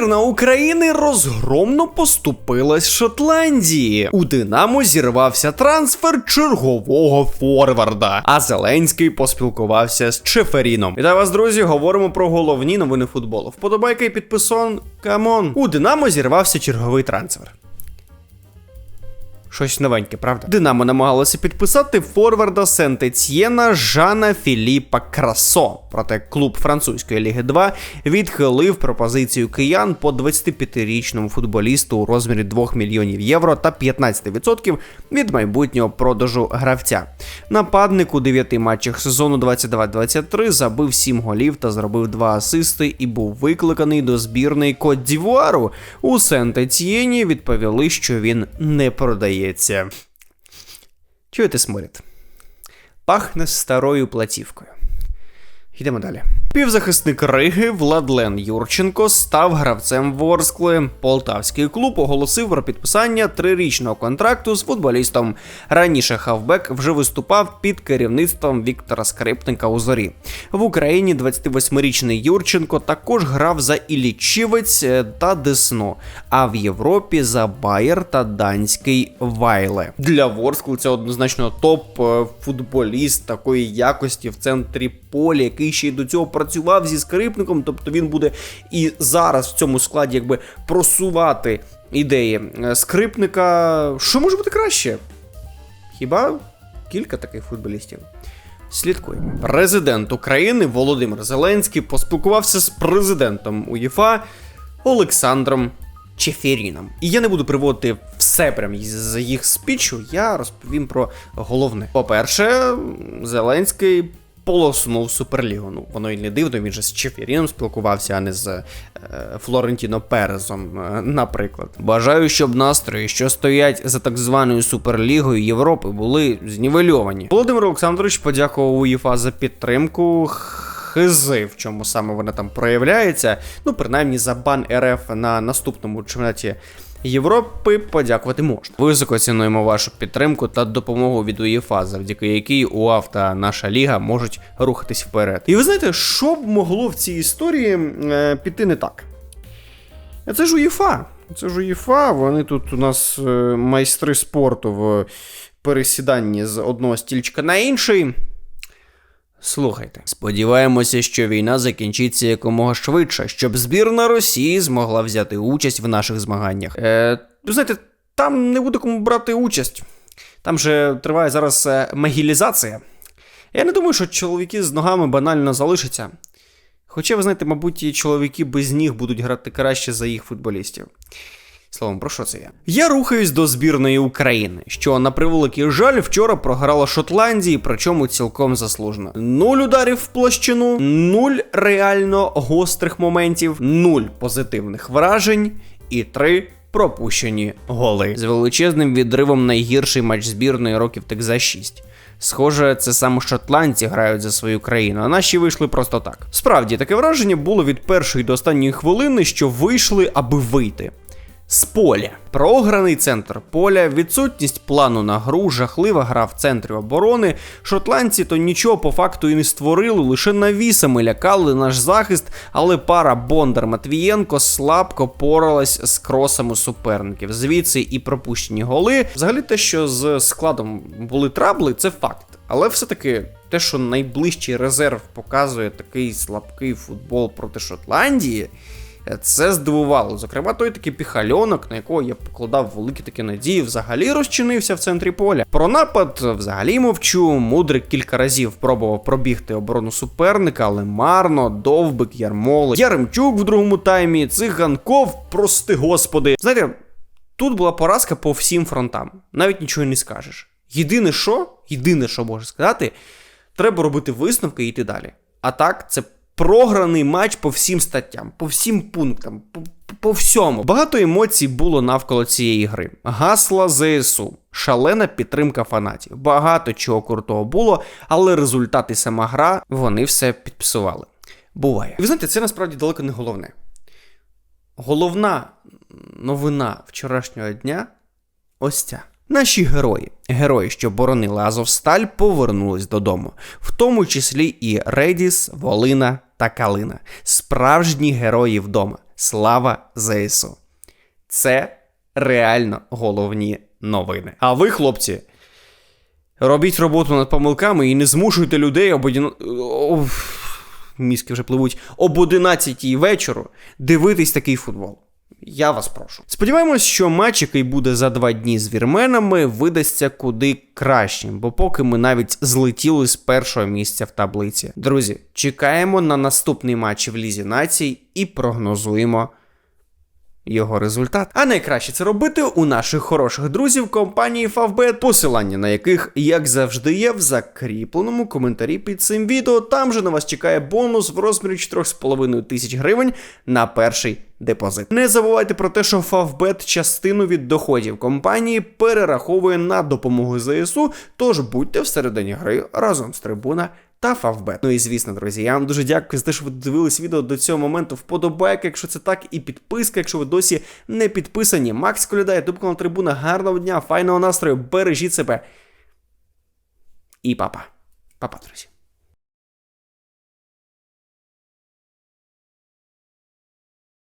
Збірна України розгромно поступилась Шотландії. У Динамо зірвався трансфер чергового форварда. А Зеленський поспілкувався з Чеферіном. Вітаю вас, друзі. Говоримо про головні новини футболу. Вподобайка і підписон. Камон. У Динамо зірвався черговий трансфер. Щось новеньке, правда? Динамо намагалося підписати форварда Сент-Етьєна Жана Філіпа Красо. Проте клуб французької ліги 2 відхилив пропозицію киян по 25-річному футболісту у розмірі 2 мільйонів євро та 15% від майбутнього продажу гравця. Нападник у 9 матчах сезону 22-23 забив 7 голів та зробив 2 асисти і був викликаний до збірної Кот Дівуару. У Сент-Етьєні відповіли, що він не продається. Чуєте сморід? Пахне старою платівкою. Йдемо далі. Півзахисник Риги Владлен Юрченко став гравцем Ворскли. Полтавський клуб оголосив про підписання трирічного контракту з футболістом. Раніше хавбек вже виступав під керівництвом Віктора Скрипника у зорі. В Україні 28-річний Юрченко також грав за Ілічівець та Десну, а в Європі за Байер та данський Вайле. Для Ворскли це однозначно топ е, футболіст такої якості в центрі поля, який ще й до цього працював зі скрипником. Тобто він буде і зараз в цьому складі якби просувати ідеї Е, скрипника. Що може бути краще? Хіба кілька таких футболістів? Слідкуємо. Президент України Володимир Зеленський поспілкувався з президентом УЄФА Олександром Чеферіном. І я не буду приводити все прям з їх спічу, я розповім про головне. По-перше, Зеленський полоснув Суперлігу. Ну, воно і не дивно, він же з Чеферіном спілкувався, а не з е, Флорентіно Перезом, е, наприклад. Бажаю, щоб настрої, що стоять за так званою Суперлігою Європи, були знівельовані. Володимир Олександрович подякував УЄФА за підтримку. Хизи, в чому саме вона там проявляється. Ну, принаймні, за бан РФ на наступному чемпіонаті Європи подякувати можна. Високо цінуємо вашу підтримку та допомогу від УЄФА, завдяки якій УАВ та наша ліга можуть рухатись вперед. І ви знаєте, що б могло в цій історії е, піти не так? Це ж УЄФА. Це ж УЄФА, вони тут у нас е, майстри спорту в пересіданні з одного стільчика на інший. Слухайте, сподіваємося, що війна закінчиться якомога швидше, щоб збірна Росії змогла взяти участь в наших змаганнях. Е, ви знаєте, там не буде кому брати участь. Там же триває зараз е, могілізація. Я не думаю, що чоловіки з ногами банально залишаться. Хоча, ви знаєте, мабуть, і чоловіки без ніг будуть грати краще за їх футболістів. Словом, про що це я? Я рухаюсь до збірної України, що на превеликий жаль вчора програла Шотландії, причому цілком заслужено. Нуль ударів в площину, нуль реально гострих моментів, нуль позитивних вражень і три. Пропущені голи з величезним відривом найгірший матч збірної років так за 6. Схоже, це саме шотландці грають за свою країну, а наші вийшли просто так. Справді, таке враження було від першої до останньої хвилини, що вийшли, аби вийти. З поля. Програний центр поля, відсутність плану на гру, жахлива гра в центрі оборони. Шотландці то нічого по факту і не створили, лише навісами лякали наш захист, але пара Бондар Матвієнко слабко поралась з кросами суперників. Звідси і пропущені голи. Взагалі, те, що з складом були трабли, це факт. Але все-таки те, що найближчий резерв показує такий слабкий футбол проти Шотландії. Це здивувало. Зокрема, той такий піхальонок, на якого я покладав великі такі надії, взагалі розчинився в центрі поля. Про напад взагалі мовчу. Мудрик кілька разів пробував пробігти оборону суперника, але марно, довбик, ярмоли, Яремчук в другому таймі, циганков, прости господи. Знаєте, тут була поразка по всім фронтам. Навіть нічого не скажеш. Єдине, що, єдине, що можу сказати, треба робити висновки і йти далі. А так, це програний матч по всім статтям, по всім пунктам, по, по всьому. Багато емоцій було навколо цієї гри. Гасла ЗСУ, шалена підтримка фанатів. Багато чого крутого було, але результати сама гра вони все підписували. Буває. І ви знаєте, це насправді далеко не головне. Головна новина вчорашнього дня ось ця. Наші герої, герої, що боронили Азовсталь, повернулись додому, в тому числі і Редіс, Волина та Калина. Справжні герої вдома. Слава ЗСУ! Це реально головні новини. А ви, хлопці, робіть роботу над помилками і не змушуйте людей об мізки вже пливуть об 11 вечору дивитись такий футбол. Я вас прошу. Сподіваємось, що матч, який буде за два дні з вірменами, видасться куди кращим, бо поки ми навіть злетіли з першого місця в таблиці. Друзі, чекаємо на наступний матч в Лізі націй і прогнозуємо його результат. А найкраще це робити у наших хороших друзів компанії Favbet, посилання на яких, як завжди, є в закріпленому коментарі під цим відео. Там же на вас чекає бонус в розмірі 4,5 тисяч гривень на перший депозит. Не забувайте про те, що Favbet частину від доходів компанії перераховує на допомогу ЗСУ, тож будьте всередині гри разом з трибуна та Фавбет. Ну і звісно, друзі, я вам дуже дякую за те, що ви дивились відео до цього моменту. Вподобайка, якщо це так, і підписка, якщо ви досі не підписані. Макс Колядає, дубко на Трибуна. Гарного дня, файного настрою, бережіть себе. І папа. Папа, друзі.